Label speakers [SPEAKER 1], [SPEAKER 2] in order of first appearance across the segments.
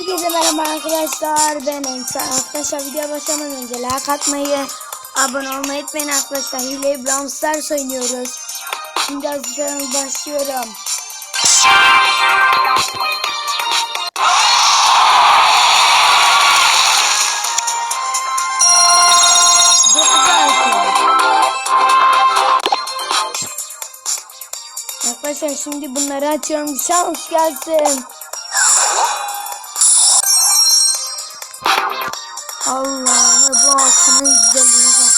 [SPEAKER 1] Herkese merhaba arkadaşlar. Ben Ensa. Arkadaşlar video başlamadan önce like atmayı, abone olmayı unutmayın arkadaşlar. Hile Brawl Stars oynuyoruz. Şimdi hazırsanız başlıyorum. Arkadaşlar şimdi bunları açıyorum. Şans gelsin. Allah bu altının güzelliğine bak.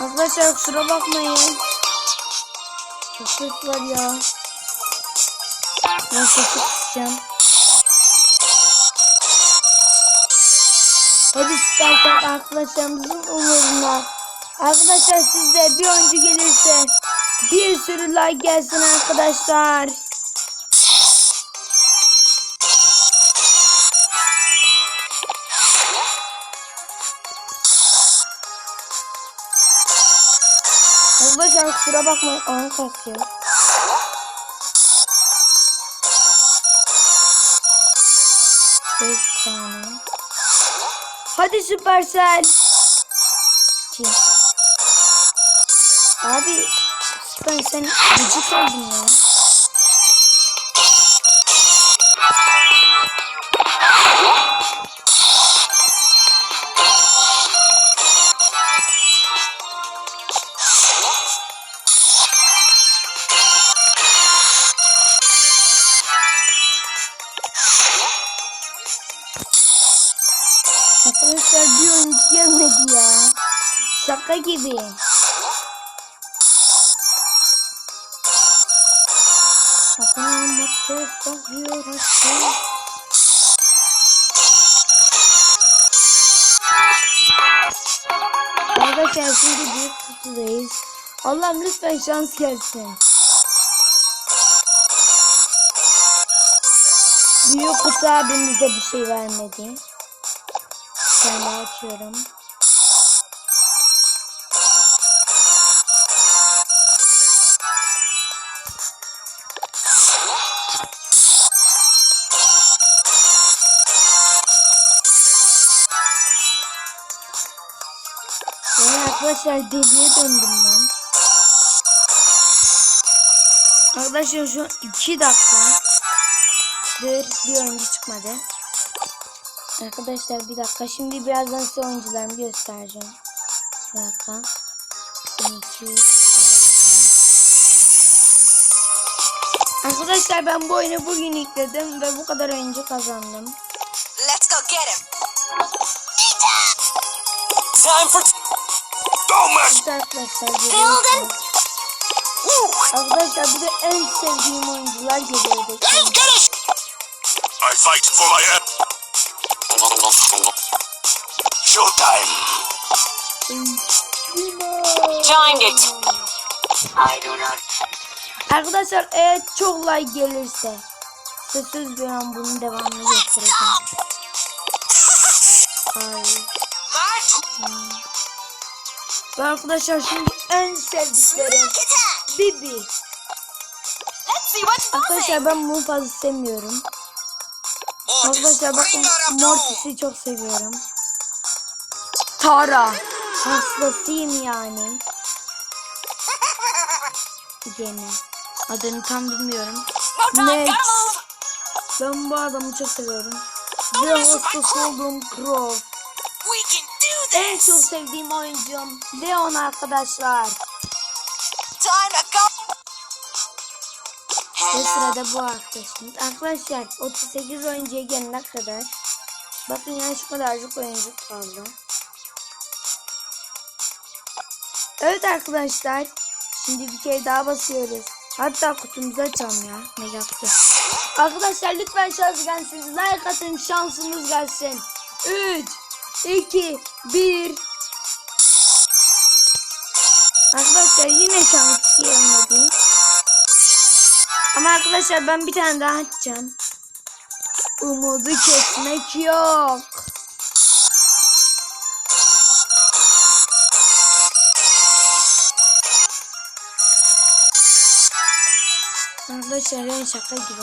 [SPEAKER 1] Arkadaşlar kusura bakmayın. Çok ses var ya. Ben sesi kısacağım. Hadi istersen arkadaşlarımızın umuruna. Arkadaşlar sizde bir oyuncu gelirse bir sürü like gelsin arkadaşlar. Arkadaşlar kusura bakmayın. Onu kasıyor. Beş tane. Hadi Süpersel. İki. Abi Süper sen gıcık oldun ya. Arkadaşlar bir oyuncu gelmedi ya. Şaka gibi. Kapına mutlu bakıyor aşkım. Arkadaşlar şimdi büyük kutudayız. Allah'ım lütfen şans gelsin. Büyük kutu abimiz de bir şey vermedi. De açıyorum. Yani arkadaşlar deliye döndüm ben. Arkadaşlar şu 2 dakika. Dur bir oyuncu çıkmadı. Arkadaşlar bir dakika. Şimdi birazdan size oyuncularımı göstereceğim. Bir dakika. 12, Arkadaşlar ben bu oyunu bugün yükledim ve bu kadar oyuncu kazandım.
[SPEAKER 2] Let's go get him.
[SPEAKER 3] Time for don't mess.
[SPEAKER 1] İşte arkadaşlar bir de en sevdiğim oyuncular geliyor.
[SPEAKER 3] Let's get it. I fight for my. Showtime.
[SPEAKER 2] Timed it.
[SPEAKER 1] Arkadaşlar eğer çok like gelirse size söz veriyorum bunun devamını göstereceğim. Ay. Ve arkadaşlar şimdi en sevdiklerim Bibi. Arkadaşlar ben bunu fazla sevmiyorum. Arkadaşlar bakın Mortis'i çok seviyorum. Tara. Hastasıyım yani. Gene. Adını tam bilmiyorum. Next. Ben bu adamı çok seviyorum. Ve hastası olduğum Crow. En çok sevdiğim oyuncum Leon arkadaşlar.
[SPEAKER 2] Time to go.
[SPEAKER 1] Ve sırada bu arkadaşımız. Arkadaşlar 38 oyuncuya gelene kadar. Bakın yani şu kadarcık oyuncu kaldı. Evet arkadaşlar. Şimdi bir kere daha basıyoruz. Hatta kutumuzu açalım ya. Mega kutu. Arkadaşlar lütfen şans gelsin. Like atın şansımız gelsin. 3, 2, 1. Arkadaşlar yine şans gelmedi. Ama arkadaşlar ben bir tane daha açacağım. Umudu kesmek yok. Arkadaşlar ben şaka gibi.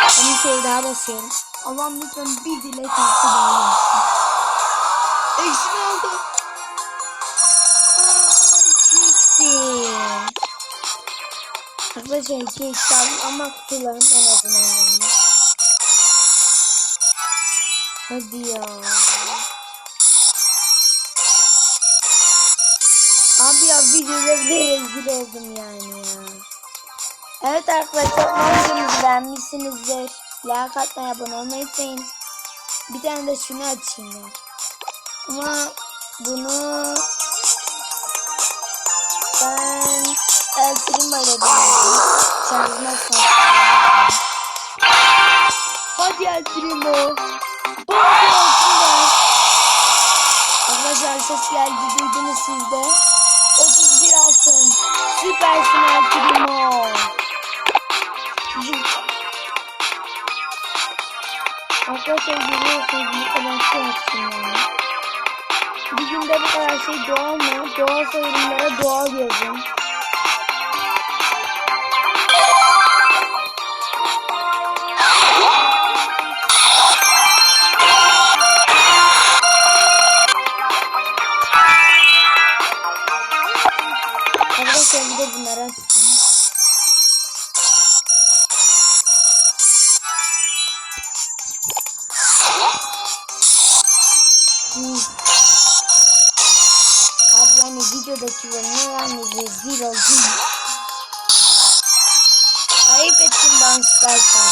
[SPEAKER 1] Ben bir şey daha basıyorum. Allah'ım lütfen bir dilek hakkı daha yapsın. Eksi? Arkadaşlar iki aldım ama kutularım en azından yandı. Hadi ya. Abi ya videoda bile rezil oldum yani ya. Evet arkadaşlar umarım beğenmişsinizdir. Like atmayı abone olmayı unutmayın. Bir tane de şunu açayım ya. Ama bunu ben Böyle deneyim. Şarjıma koyayım. Hadi. Hadi Eltrin Arkadaşlar ses geldi duydunuz siz de. 31 altın. Süpersin El Primo. Arkadaşlar görüyorsunuz bu kadar şey yaptım yani. Bir günde bu kadar şey doğal mı? Doğal yorumlara doğal yazın. Abi yani videodakilerini yani rezil oldum. Ayıp ettim ben istersen.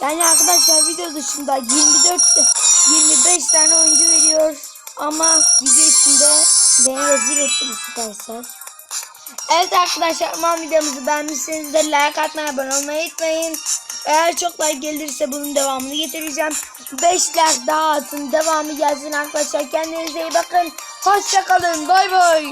[SPEAKER 1] Yani arkadaşlar video dışında 24 25 tane oyuncu veriyor ama video içinde beni rezil etti bu Supercell. Evet arkadaşlar umarım videomuzu beğenmişsinizdir. Like atmayı, abone olmayı unutmayın. Eğer çok like gelirse bunun devamını getireceğim. 5 like daha atın. Devamı gelsin arkadaşlar. Kendinize iyi bakın. Hoşçakalın. Bay bay.